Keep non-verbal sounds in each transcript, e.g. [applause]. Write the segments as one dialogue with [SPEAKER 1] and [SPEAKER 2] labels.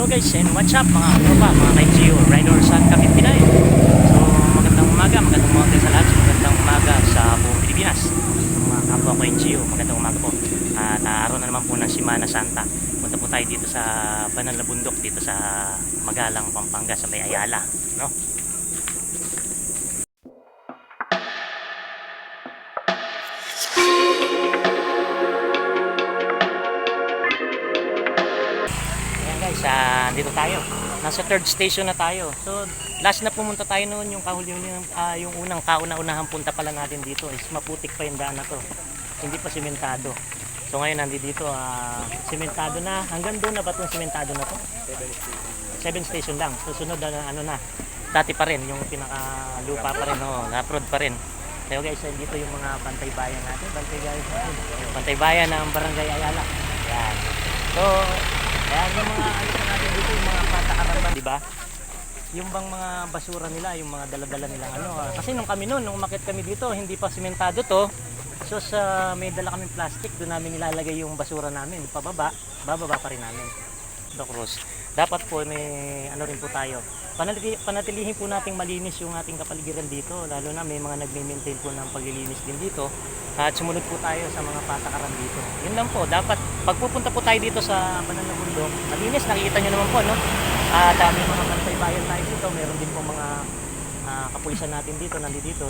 [SPEAKER 1] Hello guys and what's up mga tropa, mga ka-NGO, kapit Pinay. So magandang umaga, magandang umaga sa lahat, magandang umaga sa buong Pilipinas. Mga kapwa ko NGO, magandang umaga po. At uh, araw na naman po ng Simana Santa. Punta po tayo dito sa Banal na Bundok, dito sa Magalang, Pampanga, sa May Ayala. No? Guys, ah, dito tayo. Nasa third station na tayo. So, last na pumunta tayo noon, yung kahuli yung, ah, yung unang kauna-unahang punta pala natin dito is maputik pa yung daan na to. Hindi pa simentado. So ngayon nandito dito, ah, simentado na. Hanggang doon na ba itong simentado na to? Seven station lang. So sunod na ano na. Dati pa rin, yung pinaka lupa pa rin, oh, na-prod pa rin. Kaya guys, dito yung mga bantay bayan natin. Bantay bayan. Bantay bayan ng Barangay Ayala. Yan. So, Ayan yung mga ano pa natin dito, yung mga patakaran di ba? Yung bang mga basura nila, yung mga daladala nilang ano. ah. Kasi nung kami noon, nung umakit kami dito, hindi pa simentado to. So sa may dala kaming plastic, doon namin nilalagay yung basura namin. Pababa, bababa pa rin namin. Doc Rose. Dapat po may ano rin po tayo. Panatili, panatilihin po nating malinis yung ating kapaligiran dito. Lalo na may mga nagme-maintain po ng paglilinis din dito. At sumunod po tayo sa mga patakaran dito. Yun lang po. Dapat pagpupunta po tayo dito sa Banal na Bundok, malinis. Nakikita nyo naman po, no? At uh, may mga bantay bayan tayo dito. Meron din po mga uh, kapulisan natin dito, nandito dito.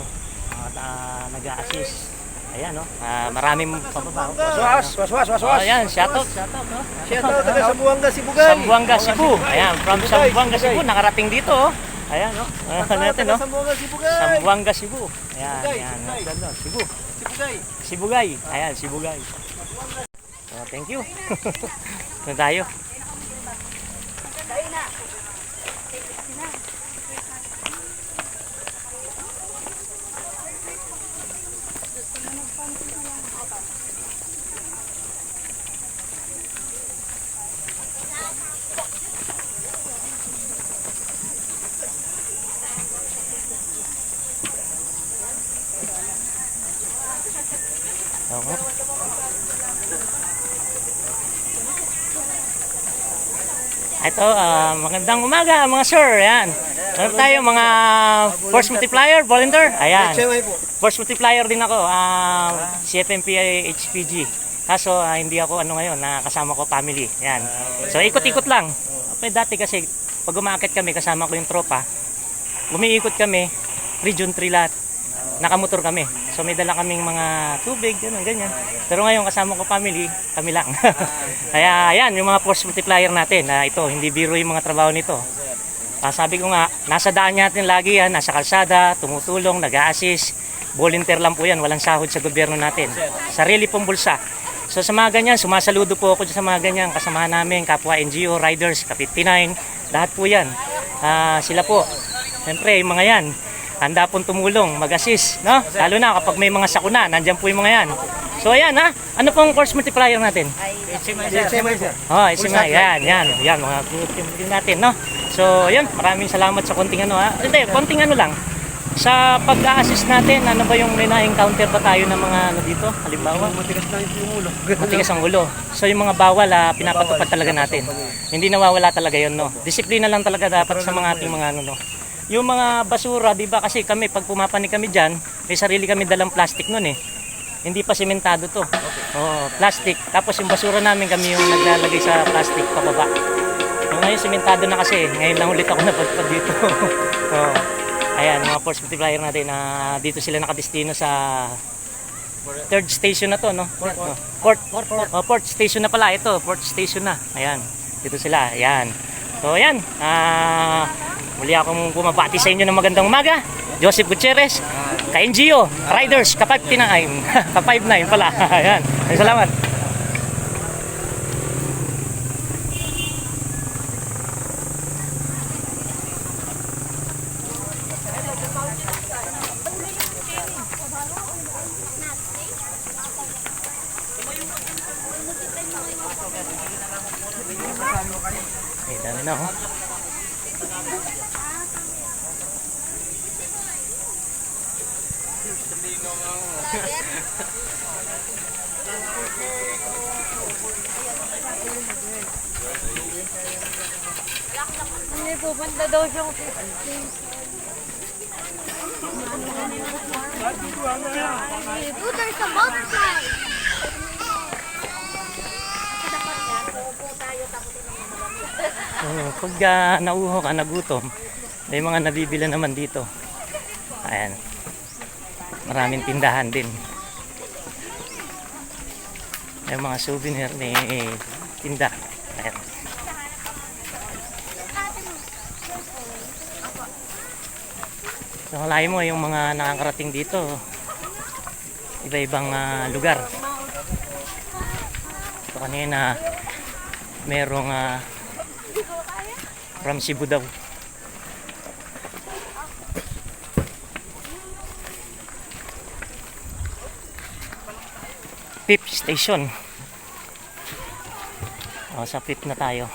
[SPEAKER 1] At uh, nag-a-assist. Ayan, no? Ah, maraming pababa.
[SPEAKER 2] Was, was, was, was,
[SPEAKER 1] Oh, ayan, shoutout, shoutout, no?
[SPEAKER 2] Shout out taga Sambuanga, Sibugay.
[SPEAKER 1] Sambuanga, Cebu. Ayan, from Sambuanga. Cebu. Nakarating dito, oh. Ayan, no? Ano natin, no?
[SPEAKER 2] Sambuanga, Sibugay.
[SPEAKER 1] Sambuanga, Cebu. Ayan, ayan. Cebu.
[SPEAKER 2] Sibugay.
[SPEAKER 1] Sibugay. Ayan, Sibugay. Oh, thank you. [laughs] Doon tayo. Oo. Ito, ah, magandang umaga mga sir. Ayan. Ano tayo mga force multiplier, volunteer? Ayan. Force multiplier din ako, ah CFMPI HPG. Kaso ah, hindi ako ano ngayon, nakasama ko family. Yan. So ikot-ikot lang. Pero dati kasi pag umaakit kami kasama ko yung tropa, umiikot kami region 3 lahat. Nakamotor kami. So may dala kaming mga tubig, ganun, ganyan. Pero ngayon kasama ko family, kami lang. [laughs] Kaya ayan, yung mga force multiplier natin. na ito, hindi biro yung mga trabaho nito. Ah, sabi ko nga, nasa daan natin lagi yan, nasa kalsada, tumutulong, nag-a-assist. Volunteer lang po yan, walang sahod sa gobyerno natin. Sarili pong bulsa. So sa mga ganyan, sumasaludo po ako sa mga ganyan, kasamahan namin, kapwa NGO, riders, Kapit P9, lahat po yan. Ah, sila po. Siyempre, yung mga yan, handa pong tumulong, mag-assist, no? Lalo na kapag may mga sakuna, nandyan po yung mga yan. So ayan ha, ano pong force multiplier natin?
[SPEAKER 2] HMI sir.
[SPEAKER 1] Oh, nga, yan, yan, yan, mga good team natin, no? So, yun, maraming salamat sa konting ano ha. Hindi, konting ano lang. Sa pag-assist natin, ano ba yung may na-encounter pa tayo ng mga ano dito? Halimbawa,
[SPEAKER 2] Matigas na yung ulo. [laughs]
[SPEAKER 1] matigas ang ulo. So, yung mga bawal, ah, pinapatupad talaga natin. Hindi nawawala talaga yun, no? Disiplina lang talaga dapat sa mga ating mga ano, no? Yung mga basura, di ba? Kasi kami, pag pumapanik kami dyan, may sarili kami dalang plastic nun eh. Hindi pa sementado to. Oo, plastic. Tapos yung basura namin kami yung naglalagay sa plastic pababa. Yung ngayon sementado na kasi. Ngayon lang ulit ako [laughs] napadpad dito. [laughs] Oo. Ayan, mga force multiplier natin na dito sila nakadestino sa third station na to, no? Port. Port. Oh, port station na pala ito. Port station na. Ayan. Dito sila. Ayan. So, ayan. Ah, muli akong bumabati sa inyo ng magandang umaga. Joseph Gutierrez, ka-NGO, Riders, ka-59, [laughs] ka-59 pala. [laughs] Ayan. Ay, salamat. Eh, dami na, oh.
[SPEAKER 3] May pupunta daw siyang Dude, there's a motorcycle!
[SPEAKER 1] Oo, pag ah, nauho ka, nagutom, may mga nabibila naman dito. Ayan. Maraming tindahan din. May mga souvenir ni tinda. Kalahin mo yung mga nakakarating dito. Iba-ibang ah, lugar. So, kanina, merong ah, from Cebu daw. Fifth station. O, sa fifth na tayo.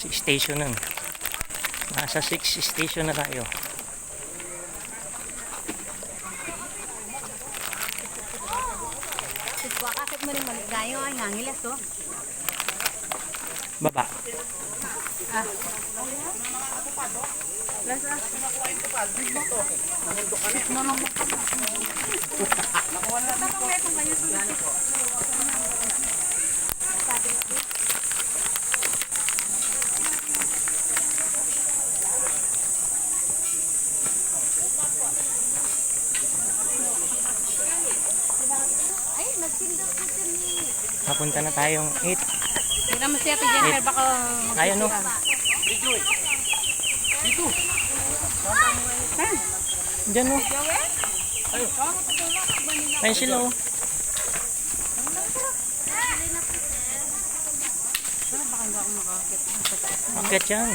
[SPEAKER 1] Six station nun. Nasa six station na tayo.
[SPEAKER 3] To?
[SPEAKER 1] Baba.
[SPEAKER 3] Ay,
[SPEAKER 1] Papunta na tayong 8.
[SPEAKER 3] Tignan mo siya,
[SPEAKER 1] Eight.
[SPEAKER 3] baka...
[SPEAKER 1] Tayo no? Diyan no? Ayun sila oh. Akit yan.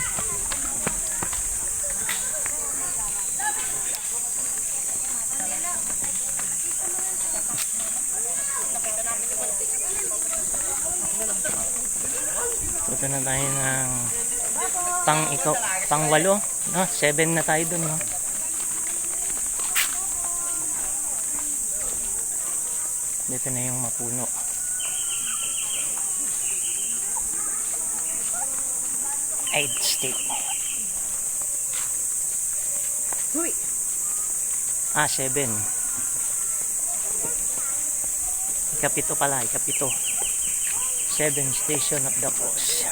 [SPEAKER 1] Punta na tayo ng pang ikaw, pang walo, no? Seven na tayo dun, no? Dito na yung mapuno. Eight state.
[SPEAKER 3] Huy!
[SPEAKER 1] Ah, seven. Ikapito pala, ikapito. Seven station of the coast.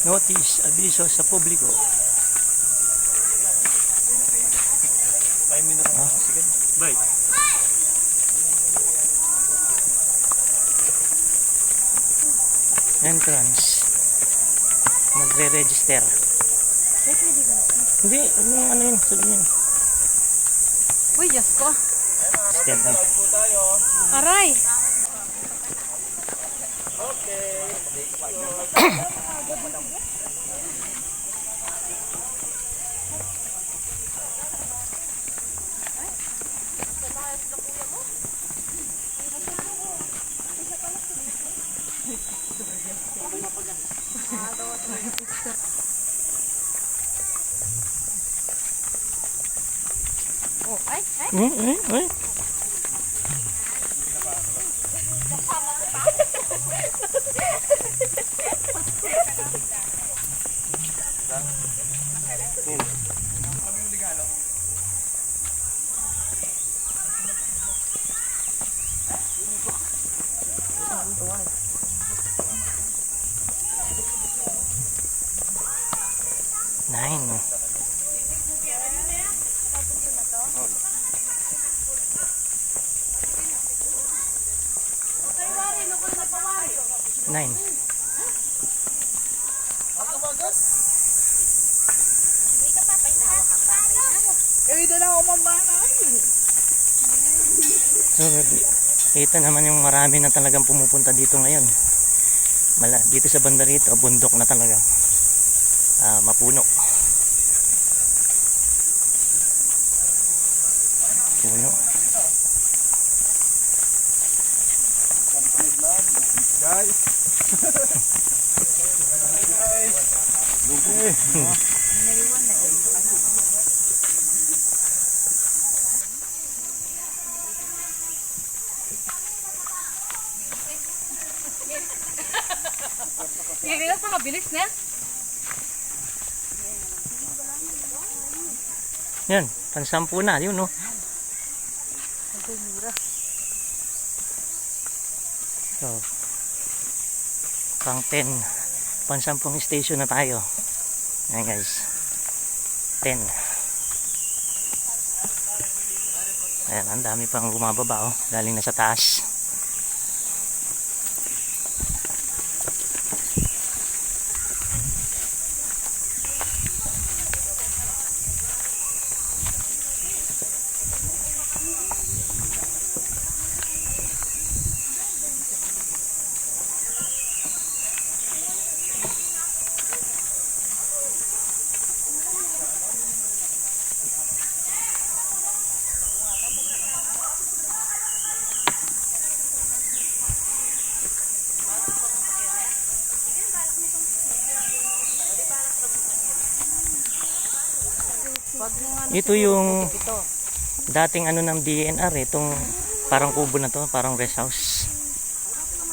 [SPEAKER 1] Notice, abiso sa publiko. Ah. Bye. Entrance. Magre-register. Hindi, ano ano yun, sabi yun.
[SPEAKER 3] Uy, Diyos ko.
[SPEAKER 1] Stand up.
[SPEAKER 3] Aray! Oh, [coughs] ay, ay.
[SPEAKER 1] Eh. Nine. Nine.
[SPEAKER 3] Eh, doon ako mabahay.
[SPEAKER 1] So, kita naman yung marami na talagang pumupunta dito ngayon. Mala, dito sa banda rito, bundok na talaga. Ah, mapuno.
[SPEAKER 3] Hindi ka kabilis na.
[SPEAKER 1] Yan, pansampu na, yun no. So, pang 10, pansampung station na tayo. Ayan guys, 10. Ayan, ang dami pang bumababa oh, galing na sa taas. Ito yung dating ano ng DNR eh, itong parang kubo na to, parang rest house.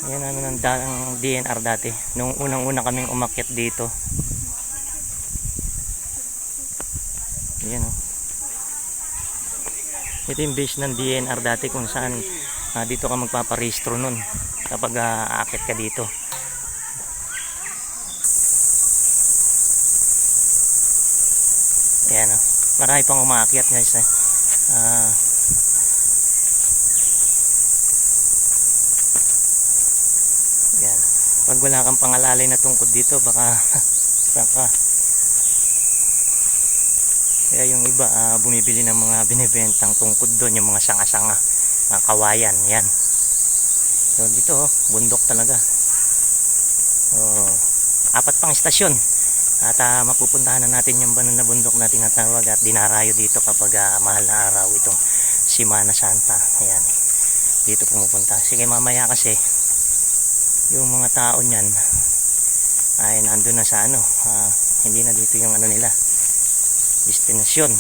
[SPEAKER 1] Yan ano ng ang DNR dati, nung unang-una kaming umakyat dito. Yan oh. Ito yung base ng DNR dati kung saan ah, dito ka magpaparehistro nun kapag uh, ka dito. Ayan oh. Marami pang umaakyat guys eh. Ah. Yan. Pag wala kang pangalalay na tungkod dito, baka [laughs] baka kaya yung iba ah, bumibili ng mga binibentang tungkod doon, yung mga sanga-sanga, mga kawayan, yan. So dito, oh, bundok talaga. So, apat pang istasyon. At ah, mapupuntahan na natin yung banon na bundok na tinatawag at dinarayo dito kapag ah, mahal na araw itong Simana Santa. Ayan. Dito pumupunta. Sige mamaya kasi yung mga tao niyan ay nandun na sa ano. ah, hindi na dito yung ano nila. Destinasyon.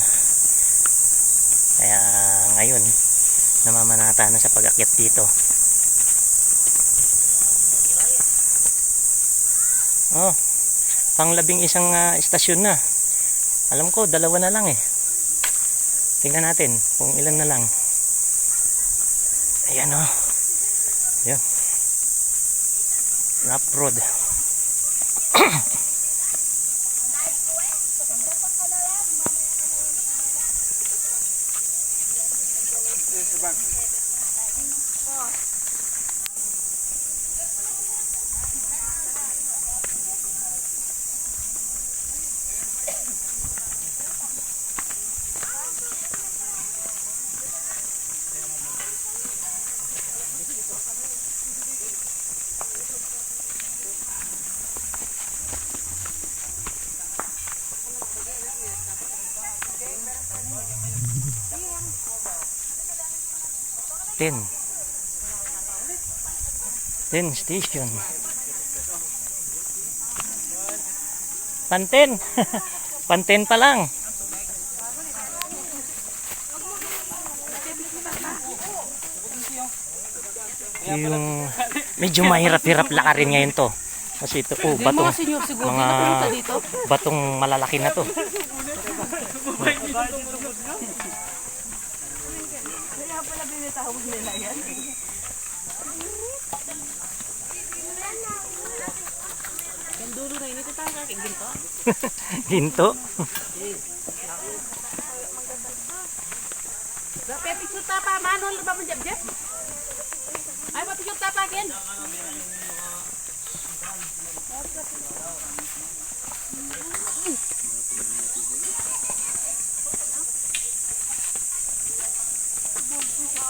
[SPEAKER 1] Kaya ngayon namamanata na sa pag-akyat dito. Oh, pang labing isang ah, istasyon na. Alam ko, dalawa na lang eh. Tingnan natin kung ilan na lang. Ayan o. Oh. Ayan. Rough road. [clears throat] Ten. Ten station. Panten. [laughs] Panten pa lang. Yung medyo mahirap-hirap lakarin ngayon to. Kasi ito, oh, batong, mga batong malalaki na to. [laughs]
[SPEAKER 3] Binitawag nila yan. Yung dulo na yun, ito tayo kaking ginto. [laughs]
[SPEAKER 1] Ginto.
[SPEAKER 3] Dapat picture tapa, manol ba mo jab jab? Ay, mapicture tapa again.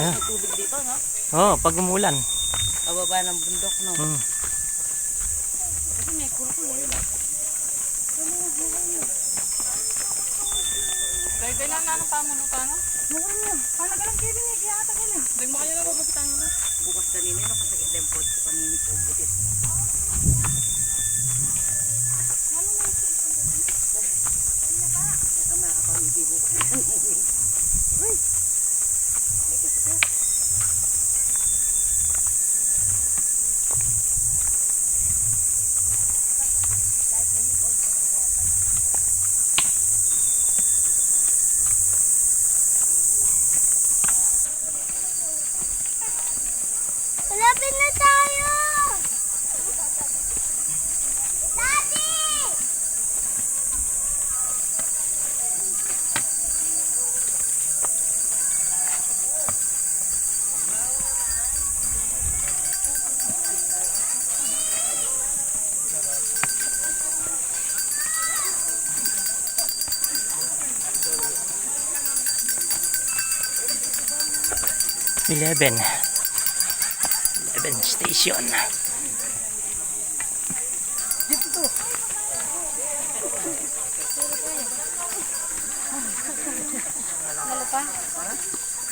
[SPEAKER 3] May maagos na tubig dito, no?
[SPEAKER 1] Oh, pag umulan.
[SPEAKER 3] Pababa ng bundok, no?
[SPEAKER 1] Hmm.
[SPEAKER 3] Kasi may kulo-kulo yun. Dahil lang na ng pamunutan, no? Mukha niya. Paano ka lang kibinig? Kaya ata ka lang. Dahil mo kayo na babagitan mo na. Bukas kanina, no? Kasi dempot ko kanina po butis. 11 11
[SPEAKER 4] station Halo Pak.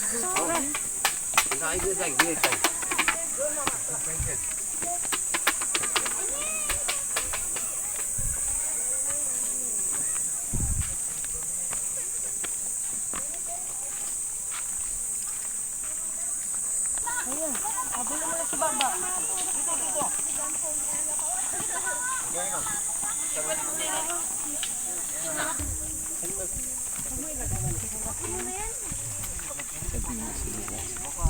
[SPEAKER 4] Halo
[SPEAKER 1] Pak. Thank you.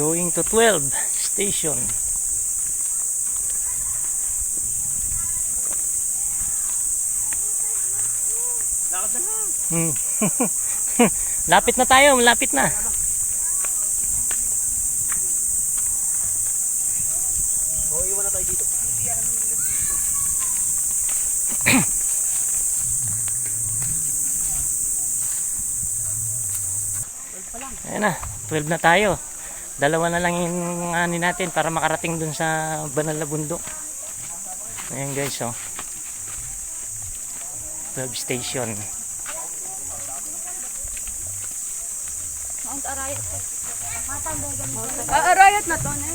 [SPEAKER 1] Going to 12 station. Hmm. [laughs] lapit na tayo, malapit na.
[SPEAKER 2] O, iwan na tayo dito.
[SPEAKER 1] Ayan na, 12 na tayo. Dalawa na lang yung ani natin para makarating dun sa banal na bundok. Ayan guys, oh. 12 station.
[SPEAKER 4] Mount Arayat. Matambagan mo.
[SPEAKER 3] Arayat na to, ne?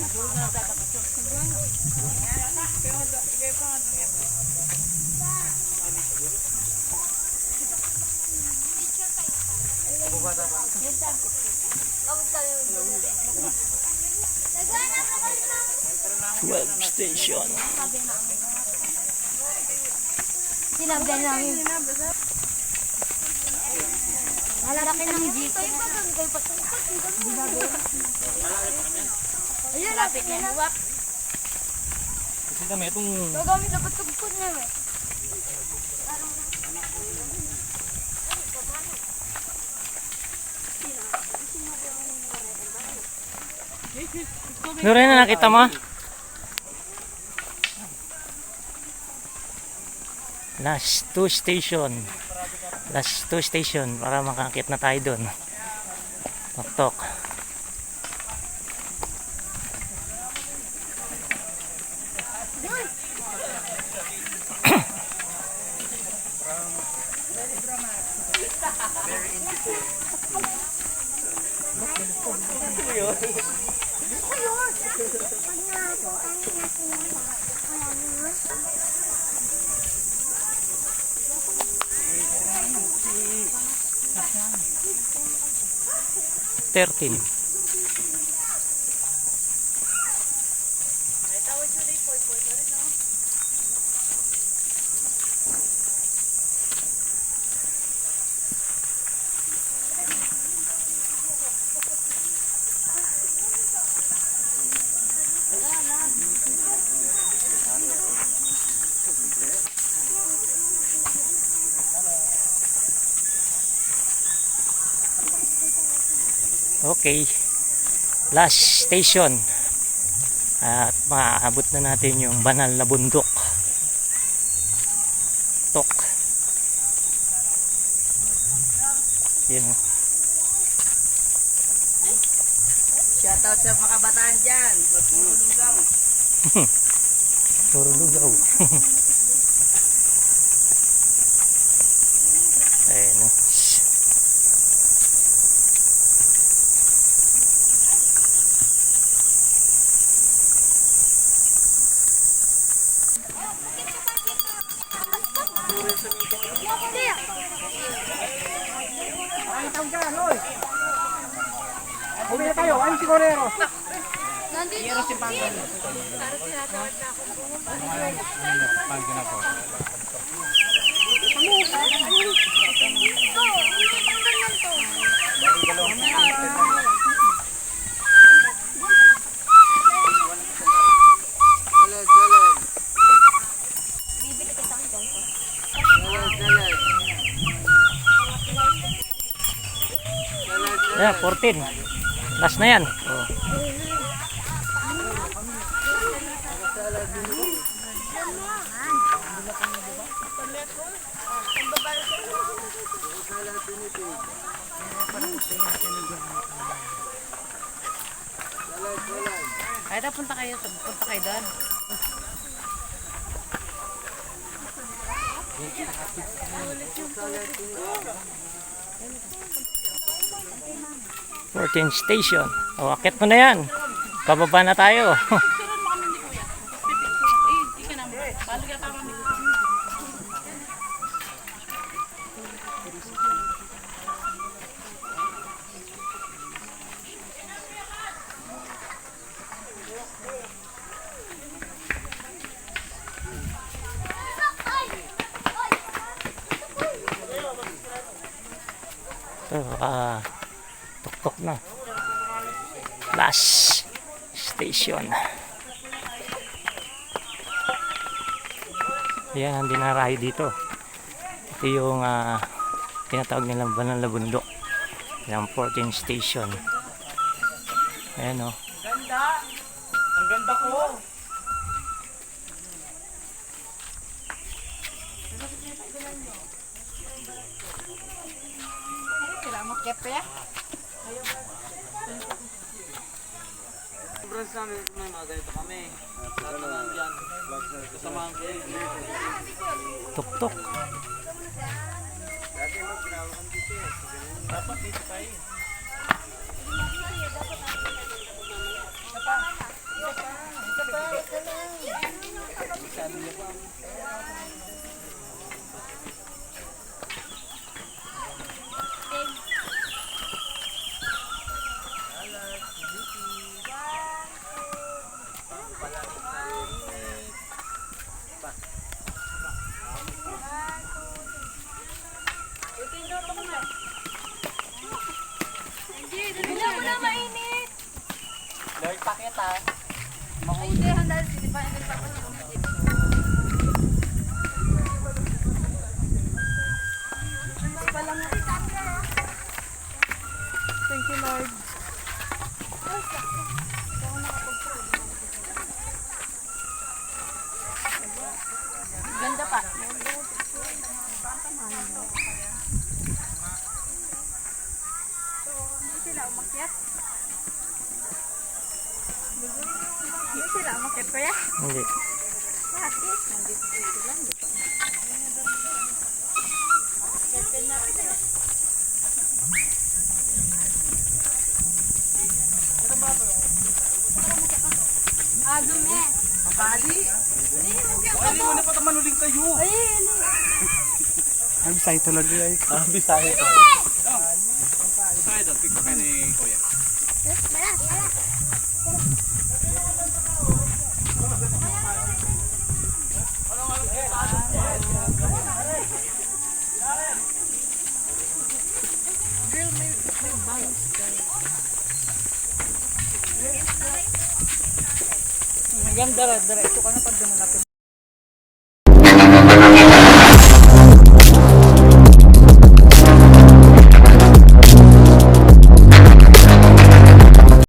[SPEAKER 1] 12 station.
[SPEAKER 4] Sinabdan namin. Malalaki ng jeep. Ayun, lapit na yan.
[SPEAKER 1] Kasi kami itong
[SPEAKER 4] Gagamit dapat tugpod na eh.
[SPEAKER 1] Nuray na nakita mo? last 2 station last 2 station para makakit na tayo doon tok tok Ano [laughs] yun? 13. kay last station. At maaabot na natin yung banal na bundok. Tok. Yun.
[SPEAKER 3] Shoutout sa mga kabataan dyan. Magpuro lugaw. [laughs]
[SPEAKER 1] Puro lugaw. [laughs] 14. Last na yan. Oh.
[SPEAKER 3] Ay, na punta kayo. Punta kayo doon.
[SPEAKER 1] Fourteen station. O, akit mo na yan. Pababa na tayo. [laughs] dito. Ito yung ah, tinatawag nilang banal na bundok. Yung 14 station. Ayan oh. o.
[SPEAKER 2] Ganda. Ang ganda ko.
[SPEAKER 3] Kailangan mo kepe
[SPEAKER 2] Bros namin, may mga ganito kami. Lang dyan. Kasamahan ko yun.
[SPEAKER 1] Tuktok.
[SPEAKER 2] Dapat dito tayo.
[SPEAKER 4] Wala mo na mainit.
[SPEAKER 2] Lord, pakita.
[SPEAKER 4] Ah, dumi.
[SPEAKER 5] Ay, hindi mo na pa manuling kayo.
[SPEAKER 4] Ay, ano?
[SPEAKER 5] Ang bisay talaga ay. Ang bisay ito.
[SPEAKER 3] Hanggang dara, dara. Ito ka na pag dumanapin.